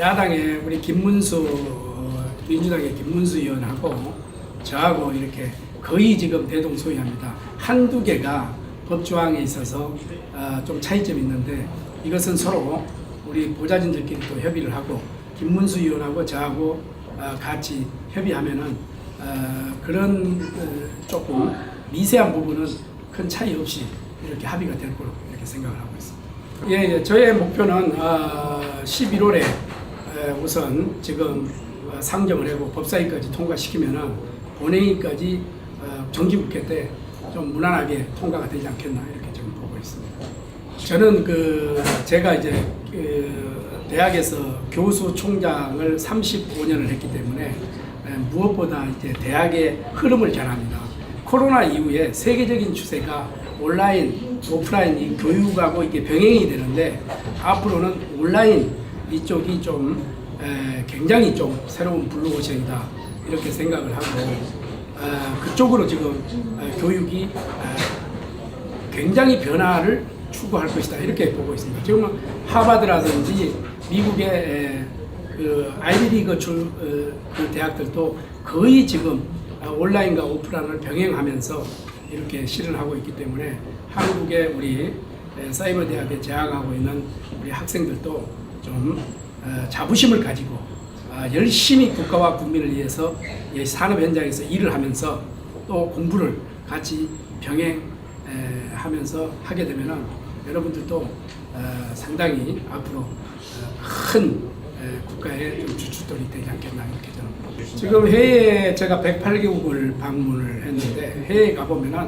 야당의 우리 김문수 어, 민주당의 김문수 의원하고 저하고 이렇게 거의 지금 대동소이합니다. 한두 개가 법조항에 있어서 어, 좀 차이점이 있는데 이것은 서로 우리 보좌진들끼리 또 협의를 하고 김문수 의원하고 저하고 어, 같이 협의하면은 어, 그런 어, 조금 미세한 부분은 큰 차이 없이 이렇게 합의가 될 거로 이렇게 생각을 하고 있습니다. 예, 예 저의 목표는 어, 11월에 우선 지금 어, 상정을 하고 법사위까지 통과시키면은 본회의까지 어, 정기국회 때 좀 무난하게 통과가 되지 않겠나 이렇게 지금 보고 있습니다. 저는 그 제가 이제 그 대학에서 교수 총장을 35년을 했기 때문에 에, 무엇보다 이제 대학의 흐름을 잘 압니다. 코로나 이후에 세계적인 추세가 온라인, 오프라인 이 교육하고 이게 병행이 되는데 앞으로는 온라인 이쪽이 좀 에, 굉장히 좀 새로운 블루오션이다 이렇게 생각을 하고 에, 그쪽으로 지금 에, 교육이 에, 굉장히 변화를 추구할 것이다 이렇게 보고 있습니다. 지금 하버드라든지 미국의 에, 그 아이비리그 출, 어, 그 대학들도 거의 지금 어, 온라인과 오프라인을 병행하면서 이렇게 실을 하고 있기 때문에 한국의 우리 에, 사이버 대학에 재학하고 있는 우리 학생들도 좀 어, 자부심을 가지고 어, 열심히 국가와 국민을 위해서 이 산업 현장에서 일을 하면서 또 공부를 같이 병행 에, 하면서 하게 되면은 여러분들도 어, 상당히 앞으로 어, 큰 에, 국가의 좀 주춧돌이 되지 않겠나 이렇게 저는. 지금 해외에 제가 108개국을 방문을 했는데 해외에 가보면은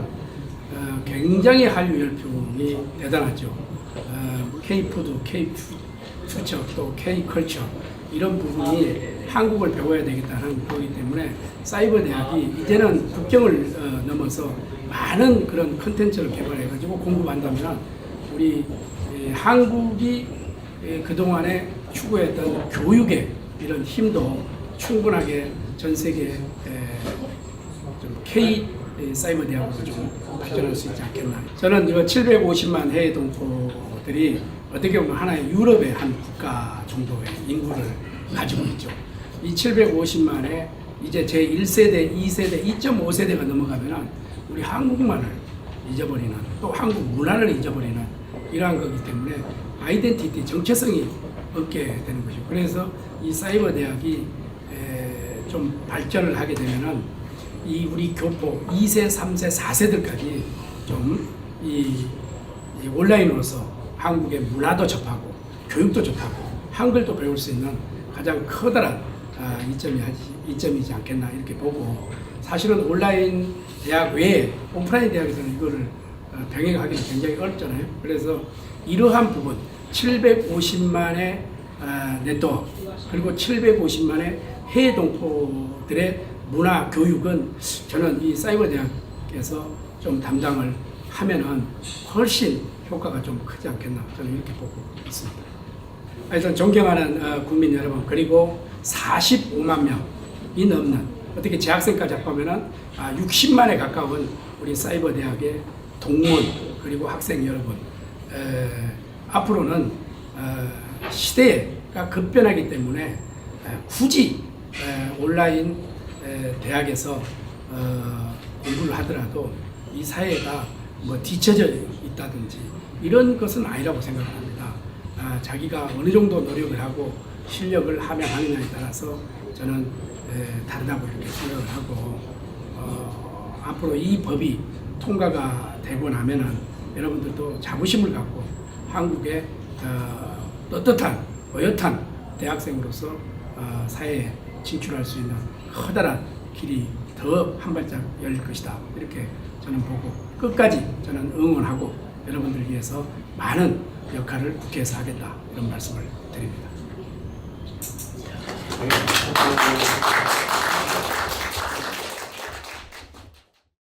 어, 굉장히 한류 열풍이 대단하죠. 어, K-푸드, K- 퓨처, 또 K-컬처 이런 부분이 한국을 배워야 되겠다는 거기 때문에 사이버 대학이 이제는 국경을 어, 넘어서 많은 그런 컨텐츠를 개발해 가지고 공급한다면 우리 에, 한국이 에, 그동안에 추구했던 교육의 이런 힘도 충분하게 전 세계 에, 좀 K 사이버 대학으로 좀 발전할 수 있지 않겠나. 저는 이거 750만 해외 동포들이 어떻게 보면 하나의 유럽의 한 국가 정도의 인구를 가지고 있죠. 이 750만에 이제 제 1세대, 2세대, 2.5세대가 넘어가면 우리 한국말을 잊어버리는 또 한국 문화를 잊어버리는 이러한 거기 때문에 아이덴티티 정체성이 없게 되는 것이죠. 그래서 이 사이버 대학이 에, 좀 발전을 하게 되면은 이 우리 교포 2세, 3세, 4세들까지 좀 이 온라인으로서 한국의 문화도 접하고 교육도 접하고 한글도 배울 수 있는 가장 커다란 아, 이점이 이점이지 않겠나 이렇게 보고 사실은 온라인 대학 외에 오프라인 대학에서는 이거를 어, 병행하기는 굉장히 어렵잖아요. 그래서 이러한 부분 750만의 아, 네트워크 그리고 750만의 해외 동포들의 문화 교육은 저는 이 사이버 대학에서 좀 담당을 하면은 훨씬 효과가 좀 크지 않겠나 저는 이렇게 보고 있습니다. 하여튼 존경하는 어, 국민 여러분 그리고 45만 명이 넘는 어떻게 재학생까지 합하면은 아, 60만에 가까운 우리 사이버 대학의 동문 그리고 학생 여러분 에, 앞으로는 어, 시대가 급변하기 때문에 에, 굳이 에, 온라인 에, 대학에서 어, 공부를 하더라도 이 사회가 뭐 뒤처져 있다든지 이런 것은 아니라고 생각합니다. 아, 자기가 어느 정도 노력을 하고 실력을 함양하느냐에 따라서 저는 에, 다르다고 이렇게 생각을 하고 어, 앞으로 이 법이 통과가 되고 나면은 여러분들도 자부심을 갖고 한국의 어, 떳떳한 어엿한 대학생으로서 어, 사회에 진출할 수 있는 커다란 길이 더 한 발짝 열릴 것이다 이렇게 저는 보고 끝까지 저는 응원하고 여러분들 위해서 많은 역할을 국회에서 하겠다 이런 말씀을 드립니다. 네.